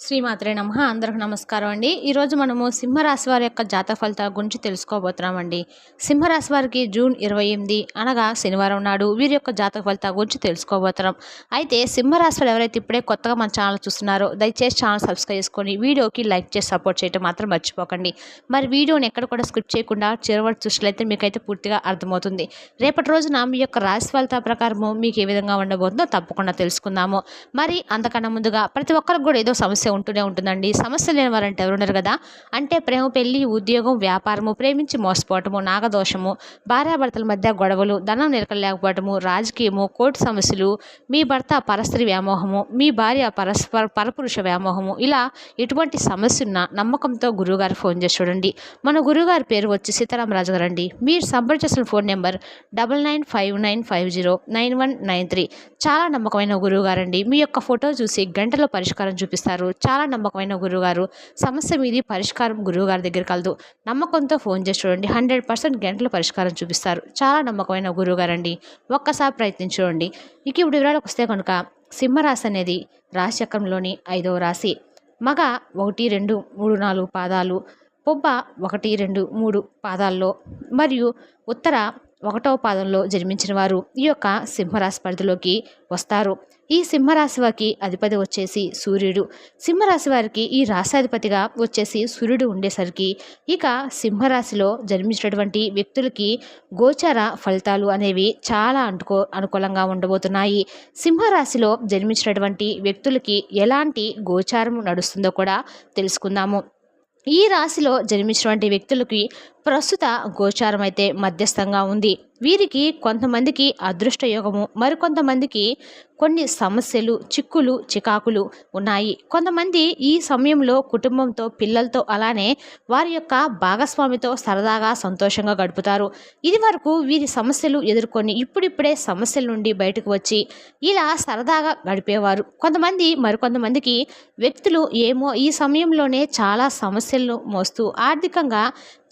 శ్రీమాత్రే నమ. అందరికి నమస్కారం అండి. ఈరోజు మనము సింహరాశి వారి యొక్క జాతక ఫలితాల గురించి తెలుసుకోబోతున్నామండి. సింహరాశి వారికి జూన్ ఇరవై ఎనిమిది అనగా శనివారం నాడు వీరి యొక్క జాతక ఫలితాల గురించి తెలుసుకోబోతున్నాం. అయితే సింహరాశి వారు ఎవరైతే ఇప్పుడే కొత్తగా మన ఛానల్ చూస్తున్నారో దయచేసి ఛానల్ సబ్స్క్రైబ్ చేసుకొని వీడియోకి లైక్ చేసి సపోర్ట్ చేయడం మాత్రం మర్చిపోకండి. మరి వీడియోని ఎక్కడ కూడా స్కిప్ చేయకుండా చిరవడి చూసినట్లయితే మీకైతే పూర్తిగా అర్థమవుతుంది. రేపటి రోజున మీ యొక్క రాశి ఫలితాల ప్రకారము మీకు ఏ విధంగా ఉండబోతుందో తప్పకుండా తెలుసుకుందాము. మరి అంతకన్నా ముందుగా ప్రతి ఒక్కరికి కూడా ఏదో సమస్య ఉంటూనే ఉంటుందండి. సమస్య లేని వారంటే ఎవరున్నారు కదా? అంటే ప్రేమ పెళ్ళి ఉద్యోగం వ్యాపారము ప్రేమించి మోసపోవటము నాగదోషము భార్యాభర్తల మధ్య గొడవలు ధనం నిలకలేకపోవటము రాజకీయము కోర్టు సమస్యలు మీ భర్త పరస్త్రీ వ్యామోహము మీ భార్య పరస్పర పరపురుష వ్యామోహము ఇలా ఎటువంటి సమస్య ఉన్న నమ్మకంతో గురువుగారు ఫోన్ చేసి చూడండి. మన గురువుగారి పేరు వచ్చి సీతారామరాజు గారు అండి మీరు సంప్రదించిన phone number double nine five nine five zero nine one nine three. చాలా నమ్మకమైన గురువుగారండి. మీ యొక్క ఫోటో చూసి గంటలో పరిష్కారం చూపిస్తారు. చాలా నమ్మకమైన గురువుగారు. సమస్య మీది పరిష్కారం గురువుగారి దగ్గర కలదు నమ్మకంతో ఫోన్ చేసి చూడండి. హండ్రెడ్ పర్సెంట్ గంటలు పరిష్కారం చూపిస్తారు. చాలా నమ్మకమైన గురువుగారండి. ఒక్కసారి ప్రయత్నించి చూడండి. ఇక ఇప్పుడు వివరాలకు వస్తే కనుక సింహరాశి అనేది రాశి చక్రంలోని ఐదవ రాశి. మగ ఒకటి రెండు మూడు నాలుగు పాదాలు. పొబ్బ ఒకటి రెండు మూడు పాదాల్లో. మరియు ఉత్తర ఒకటవ పాదంలో జన్మించిన వారు ఈ యొక్క సింహరాశి పరిధిలోకి వస్తారు. ఈ సింహరాశి వారికి అధిపతి వచ్చేసి సూర్యుడు. సింహరాశి వారికి ఈ రాశాధిపతిగా వచ్చేసి సూర్యుడు ఉండేసరికి ఇక సింహరాశిలో జన్మించినటువంటి వ్యక్తులకి గోచర ఫలితాలు అనేవి చాలా అనుకో అనుకూలంగా ఉండబోతున్నాయి. సింహరాశిలో జన్మించినటువంటి వ్యక్తులకి ఎలాంటి గోచారం నడుస్తుందో కూడా తెలుసుకుందాము. ఈ రాశిలో జన్మించినటువంటి వ్యక్తులకి ప్రస్తుత గోచారం అయితే మధ్యస్థంగా ఉంది. వీరికి కొంతమందికి అదృష్ట యోగము మరికొంతమందికి కొన్ని సమస్యలు చిక్కులు చికాకులు ఉన్నాయి. కొంతమంది ఈ సమయంలో కుటుంబంతో పిల్లలతో అలానే వారి యొక్క భాగస్వామితో సరదాగా సంతోషంగా గడుపుతారు. ఇది వరకు వీరి సమస్యలు ఎదుర్కొని ఇప్పుడిప్పుడే సమస్యల నుండి బయటకు వచ్చి ఇలా సరదాగా గడిపేవారు. కొంతమంది మరికొంతమందికి వ్యక్తులు ఏమో ఈ సమయంలోనే చాలా సమస్యలను మోస్తూ ఆర్థికంగా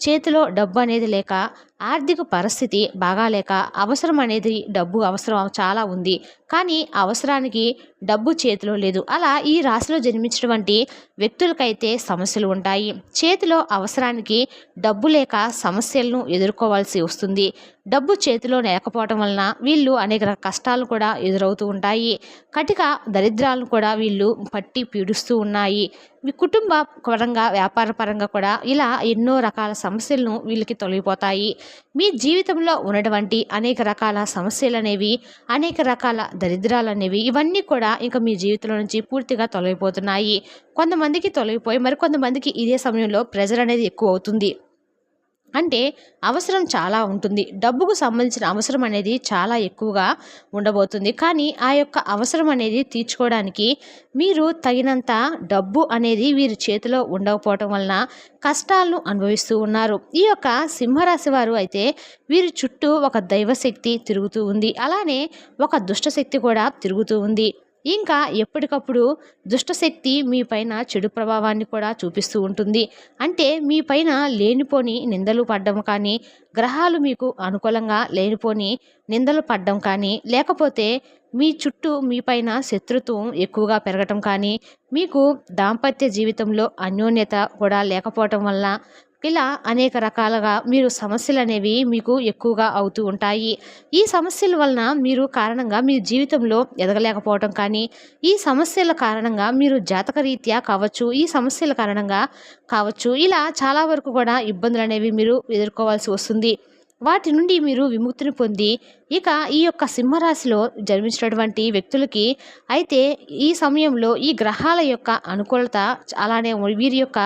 చేతిలో డబ్బు అనేది లేక ఆర్థిక పరిస్థితి బాగాలేక అవసరం అనేది డబ్బు అవసరం చాలా ఉంది. కానీ అవసరానికి డబ్బు చేతిలో లేదు. అలా ఈ రాశిలో జన్మించినటువంటి వ్యక్తులకైతే సమస్యలు ఉంటాయి. చేతిలో అవసరానికి డబ్బు లేక సమస్యలను ఎదుర్కోవాల్సి వస్తుంది. డబ్బు చేతిలో లేకపోవటం వలన వీళ్ళు అనేక కష్టాలు కూడా ఎదురవుతూ ఉంటాయి. కటిక దరిద్రాలను కూడా వీళ్ళు పట్టి పీడిస్తూ ఉన్నాయి. కుటుంబ పరంగా వ్యాపార పరంగా కూడా ఇలా ఎన్నో రకాల సమస్యలను వీళ్ళకి తొలగిపోతాయి. మీ జీవితంలో ఉన్నటువంటి అనేక రకాల సమస్యలు అనేవి అనేక రకాల దరిద్రాలు అనేవి ఇవన్నీ కూడా ఇంకా మీ జీవితంలో నుంచి పూర్తిగా తొలగిపోతున్నాయి. కొంతమందికి తొలగిపోయి మరికొంతమందికి ఇదే సమయంలో ప్రెజర్ అనేది ఎక్కువ అవుతుంది. అంటే అవసరం చాలా ఉంటుంది. డబ్బుకు సంబంధించిన అవసరం అనేది చాలా ఎక్కువగా ఉండబోతుంది. కానీ ఆ యొక్క అవసరం అనేది తీర్చుకోవడానికి మీరు తగినంత డబ్బు అనేది వీరి చేతిలో ఉండకపోవటం వలన కష్టాలను అనుభవిస్తూ ఉన్నారు. ఈ యొక్క సింహరాశి వారు అయితే వీరి చుట్టూ ఒక దైవశక్తి తిరుగుతూ ఉంది. అలానే ఒక దుష్టశక్తి కూడా తిరుగుతూ ఉంది. ఇంకా ఎప్పటికప్పుడు దుష్టశక్తి మీ పైన చెడు ప్రభావాన్ని కూడా చూపిస్తూ ఉంటుంది. అంటే మీ పైన లేనిపోని నిందలు పడ్డం కానీ గ్రహాలు మీకు అనుకూలంగా లేనిపోని నిందలు పడ్డం కానీ లేకపోతే మీ చుట్టూ మీ పైన శత్రుత్వం ఎక్కువగా పెరగటం కానీ మీకు దాంపత్య జీవితంలో అన్యోన్యత కూడా లేకపోవటం వల్ల ఇలా అనేక రకాలుగా మీరు సమస్యలు అనేవి మీకు ఎక్కువగా అవుతూ ఉంటాయి. ఈ సమస్యల వలన మీరు కారణంగా మీ జీవితంలో ఎదగలేకపోవటం కానీ ఈ సమస్యల కారణంగా మీరు జాతక రీత్యా కావచ్చు ఈ సమస్యల కారణంగా కావచ్చు ఇలా చాలా వరకు కూడా ఇబ్బందులు అనేవి మీరు ఎదుర్కోవాల్సి వస్తుంది. వాటి నుండి మీరు విముక్తిని పొంది ఇక ఈ యొక్క సింహరాశిలో జన్మించినటువంటి వ్యక్తులకి అయితే ఈ సమయంలో ఈ గ్రహాల యొక్క అనుకూలత అలానే వీరి యొక్క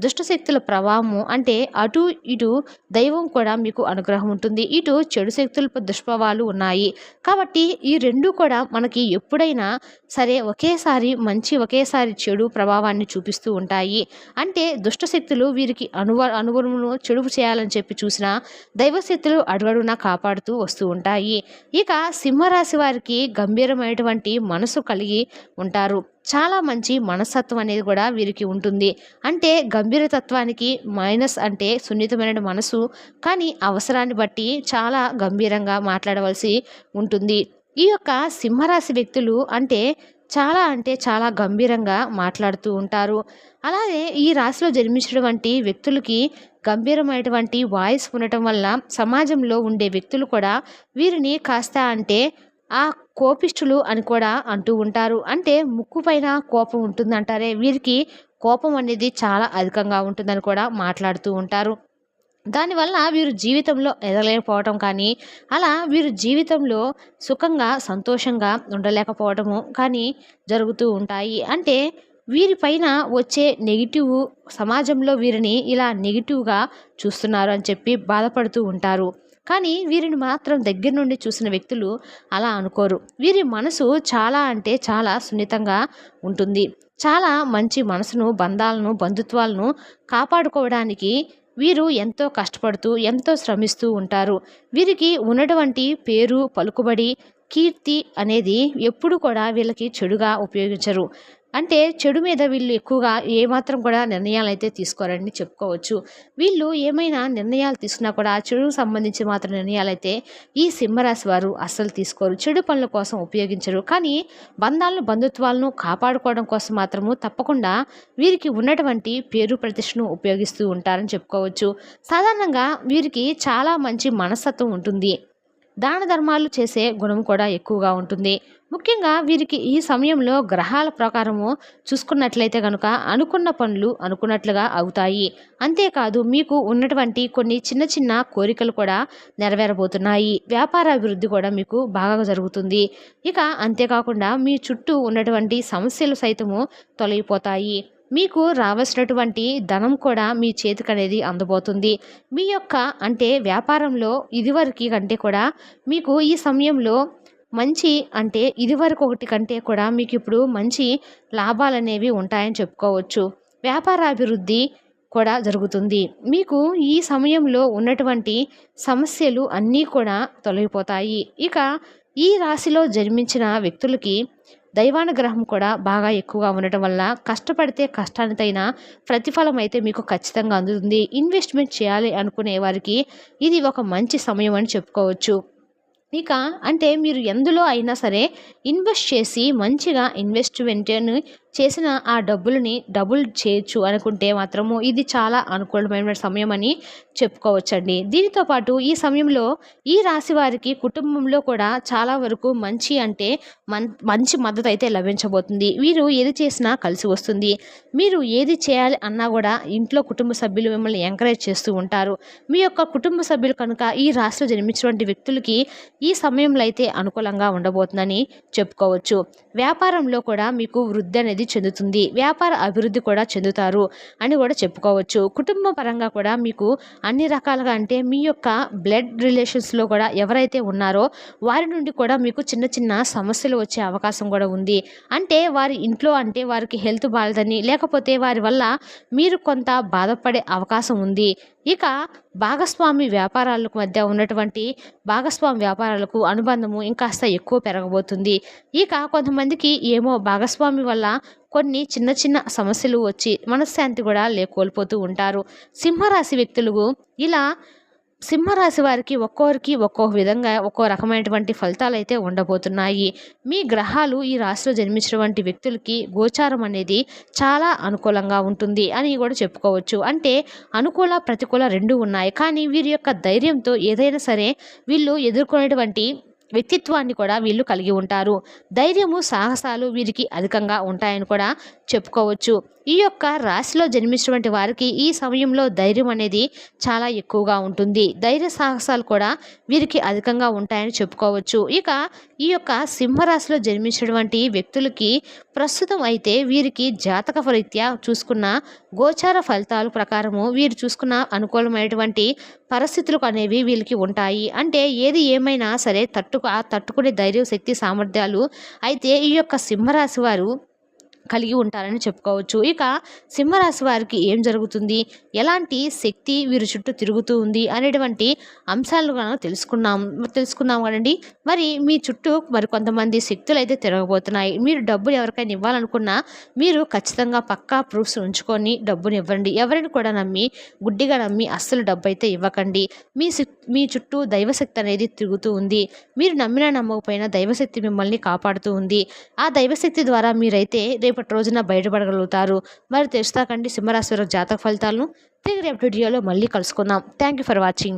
దుష్టశక్తుల ప్రభావము అంటే అటు ఇటు దైవం కూడా మీకు అనుగ్రహం ఉంటుంది. ఇటు చెడు శక్తుల దుష్ప్రభావాలు ఉన్నాయి. కాబట్టి ఈ రెండు కూడా మనకి ఎప్పుడైనా సరే ఒకేసారి మంచి ఒకేసారి చెడు ప్రభావాన్ని చూపిస్తూ ఉంటాయి. అంటే దుష్టశక్తులు వీరికి అనువ అనుగుణమును చెడు చేయాలని చెప్పి చూసిన దైవశక్తులు అడుగడునా కాపాడుతూ వస్తూ ఉంటాయి. ఇక సింహరాశి వారికి గంభీరమైనటువంటి మనసు కలిగి ఉంటారు. చాలా మంచి మనస్తత్వం అనేది కూడా వీరికి ఉంటుంది. అంటే గంభీరతత్వానికి మైనస్ అంటే సున్నితమైన మనసు. కానీ అవసరాన్ని బట్టి చాలా గంభీరంగా మాట్లాడవలసి ఉంటుంది. ఈ యొక్క సింహరాశి వ్యక్తులు అంటే చాలా అంటే చాలా గంభీరంగా మాట్లాడుతూ ఉంటారు. అలాగే ఈ రాశిలో జన్మించినటువంటి వ్యక్తులకి గంభీరమైనటువంటి వాయిస్ ఉండటం వల్ల సమాజంలో ఉండే వ్యక్తులు కూడా వీరిని కాస్త అంటే ఆ కోపిష్ఠులు అని కూడా అంటూ ఉంటారు. అంటే ముక్కు పైన కోపం ఉంటుందంటారే వీరికి కోపం అనేది చాలా అధికంగా ఉంటుందని కూడా మాట్లాడుతూ ఉంటారు. దానివల్ల వీరు జీవితంలో ఎదగలేకపోవటం కానీ అలా వీరు జీవితంలో సుఖంగా సంతోషంగా ఉండలేకపోవటము కానీ జరుగుతూ ఉంటాయి. అంటే వీరిపైన వచ్చే నెగిటివ్ సమాజంలో వీరిని ఇలా నెగిటివ్గా చూస్తున్నారు అని చెప్పి బాధపడుతూ ఉంటారు. కానీ వీరిని మాత్రం దగ్గర నుండి చూసిన వ్యక్తులు అలా అనుకోరు. వీరి మనసు చాలా అంటే చాలా సున్నితంగా ఉంటుంది. చాలా మంచి మనసును బంధాలను బంధుత్వాలను కాపాడుకోవడానికి వీరు ఎంతో కష్టపడుతూ ఎంతో శ్రమిస్తూ ఉంటారు. వీరికి ఉన్నటువంటి పేరు పలుకుబడి కీర్తి అనేది ఎప్పుడు కూడా వీళ్ళకి చెడుగా ఉపయోగించరు. అంటే చెడు మీద వీళ్ళు ఎక్కువగా ఏమాత్రం కూడా నిర్ణయాలు అయితే తీసుకోరని చెప్పుకోవచ్చు. వీళ్ళు ఏమైనా నిర్ణయాలు తీసుకున్నా కూడా చెడుకు సంబంధించి మాత్రం నిర్ణయాలు అయితే ఈ సింహరాశి వారు అస్సలు తీసుకోరు. చెడు పనుల కోసం ఉపయోగించరు. కానీ బంధాలను బంధుత్వాలను కాపాడుకోవడం కోసం మాత్రము తప్పకుండా వీరికి ఉన్నటువంటి పేరు ప్రతిష్టను ఉపయోగిస్తూ ఉంటారని చెప్పుకోవచ్చు. సాధారణంగా వీరికి చాలా మంచి మనస్తత్వం ఉంటుంది. దాన ధర్మాలు చేసే గుణం కూడా ఎక్కువగా ఉంటుంది. ముఖ్యంగా వీరికి ఈ సమయంలో గ్రహాల ప్రకారము చూసుకున్నట్లయితే కనుక అనుకున్న పనులు అనుకున్నట్లుగా అవుతాయి. అంతేకాదు మీకు ఉన్నటువంటి కొన్ని చిన్న చిన్న కోరికలు కూడా నెరవేరబోతున్నాయి. వ్యాపార అభివృద్ధి కూడా మీకు బాగా జరుగుతుంది. ఇక అంతేకాకుండా మీ చుట్టూ ఉన్నటువంటి సమస్యలు సైతము తొలగిపోతాయి. మీకు రావాల్సినటువంటి ధనం కూడా మీ చేతికి అనేది అందబోతుంది. మీ యొక్క అంటే వ్యాపారంలో ఇదివరకు కంటే కూడా మీకు ఈ సమయంలో మంచి అంటే ఇదివరకు ఒకటి కంటే కూడా మీకు ఇప్పుడు మంచి లాభాలు అనేవి ఉంటాయని చెప్పుకోవచ్చు. వ్యాపార అభివృద్ధి కూడా జరుగుతుంది. మీకు ఈ సమయంలో ఉన్నటువంటి సమస్యలు అన్నీ కూడా తొలగిపోతాయి. ఇక ఈ రాశిలో జన్మించిన వ్యక్తులకి దైవానుగ్రహం కూడా బాగా ఎక్కువగా ఉండటం వల్ల కష్టపడితే కష్టానికైనా ప్రతిఫలం అయితే మీకు ఖచ్చితంగా అందుతుంది. ఇన్వెస్ట్మెంట్ చేయాలి అనుకునే వారికి ఇది ఒక మంచి సమయం అని చెప్పుకోవచ్చు. ఇక అంటే మీరు ఎందులో అయినా సరే ఇన్వెస్ట్ చేసి మంచిగా ఇన్వెస్ట్మెంట్ని చేసిన ఆ డబ్బులని డబుల్ చేయొచ్చు అనుకుంటే మాత్రము ఇది చాలా అనుకూలమైన సమయం అని చెప్పుకోవచ్చండి. దీనితో పాటు ఈ సమయంలో ఈ రాశి వారికి కుటుంబంలో కూడా చాలా వరకు మంచి అంటే మన్ మంచి మద్దతు అయితే లభించబోతుంది. వీరు ఏది చేసినా కలిసి వస్తుంది. మీరు ఏది చేయాలి అన్నా కూడా ఇంట్లో కుటుంబ సభ్యులు మిమ్మల్ని ఎంకరేజ్ చేస్తూ ఉంటారు. మీ యొక్క కుటుంబ సభ్యులు కనుక ఈ రాశిలో జన్మించినటువంటి వ్యక్తులకి ఈ సమయంలో అయితే అనుకూలంగా ఉండబోతుందని చెప్పుకోవచ్చు. వ్యాపారంలో కూడా మీకు వృద్ధి అనేది చెందుతుంది. వ్యాపార అభివృద్ధి కూడా చెందుతారు అని కూడా చెప్పుకోవచ్చు. కుటుంబ పరంగా కూడా మీకు అన్ని రకాలుగా అంటే మీ యొక్క బ్లడ్ రిలేషన్స్లో కూడా ఎవరైతే ఉన్నారో వారి నుండి కూడా మీకు చిన్న చిన్న సమస్యలు వచ్చే అవకాశం కూడా ఉంది. అంటే వారి ఇంట్లో అంటే వారికి హెల్త్ బాగాలేదని లేకపోతే వారి వల్ల మీరు కొంత బాధపడే అవకాశం ఉంది. ఇక భాగస్వామి వ్యాపారాలకు మధ్య ఉన్నటువంటి భాగస్వామి వ్యాపారాలకు అనుబంధము ఇంకాస్త ఎక్కువ పెరగబోతుంది. ఇక కొంతమందికి ఏమో భాగస్వామి వల్ల కొన్ని చిన్న చిన్న సమస్యలు వచ్చి మనశ్శాంతి కూడా లేకోల్పోతూ ఉంటారు. సింహరాశి వ్యక్తులకు ఇలా సింహరాశి వారికి ఒక్కొరికి ఒక్కో విధంగా ఒక్కో రకమైనటువంటి ఫలితాలు అయితే ఉండబోతున్నాయి. మీ గ్రహాలు ఈ రాశిలో జన్మించినటువంటి వ్యక్తులకి గోచారం అనేది చాలా అనుకూలంగా ఉంటుంది అని కూడా చెప్పుకోవచ్చు. అంటే అనుకూల ప్రతికూల రెండు ఉన్నాయి. కానీ వీరి యొక్క ధైర్యంతో ఏదైనా సరే వీళ్ళు ఎదుర్కొనేటువంటి వ్యక్తిత్వాన్ని కూడా వీళ్ళు కలిగి ఉంటారు. ధైర్యము సాహసాలు వీరికి అధికంగా ఉంటాయని కూడా చెప్పుకోవచ్చు. ఈ యొక్క రాశిలో జన్మించినటువంటి వారికి ఈ సమయంలో ధైర్యం అనేది చాలా ఎక్కువగా ఉంటుంది. ధైర్య సాహసాలు కూడా వీరికి అధికంగా ఉంటాయని చెప్పుకోవచ్చు. ఇక ఈ యొక్క సింహరాశిలో జన్మించినటువంటి వ్యక్తులకి ప్రస్తుతం అయితే వీరికి జాతక రీత్యా చూసుకున్న గోచార ఫలితాల ప్రకారము వీరు చూసుకున్న అనుకూలమైనటువంటి పరిస్థితులు అనేవి వీళ్ళకి ఉంటాయి. అంటే ఏది ఏమైనా సరే తట్టుకు ఆ తట్టుకునే ధైర్య శక్తి సామర్థ్యాలు అయితే ఈ యొక్క సింహరాశి వారు కలిగి ఉంటారని చెప్పుకోవచ్చు. ఇక సింహరాశి వారికి ఏం జరుగుతుంది? ఎలాంటి శక్తి వీరి చుట్టూ తిరుగుతూ ఉంది? అనేటువంటి అంశాలు మనం తెలుసుకున్నాం. తెలుసుకున్నాం కదండి. మరి మీ చుట్టూ మరి కొంతమంది శక్తులు అయితే తిరగబోతున్నాయి. మీరు డబ్బులు ఎవరికైనా ఇవ్వాలనుకున్నా మీరు ఖచ్చితంగా పక్కా ప్రూఫ్స్ ఉంచుకొని డబ్బుని ఇవ్వండి. ఎవరిని కూడా నమ్మి గుడ్డిగా నమ్మి అస్సలు డబ్బు అయితే ఇవ్వకండి. మీ మీ చుట్టూ దైవశక్తి అనేది తిరుగుతూ ఉంది. మీరు నమ్మినా నమ్మకపోయినా దైవశక్తి మిమ్మల్ని కాపాడుతూ ఉంది. ఆ దైవశక్తి ద్వారా మీరైతే రేపు రేపటి రోజున బయటపడగలుగుతారు. మరి తెలుస్తాకండి సింహరాశి వారి జాతక ఫలితాలను. తిరిగి రేపటి వీడియోలో మళ్ళీ కలుసుకుందాం. Thank you for watching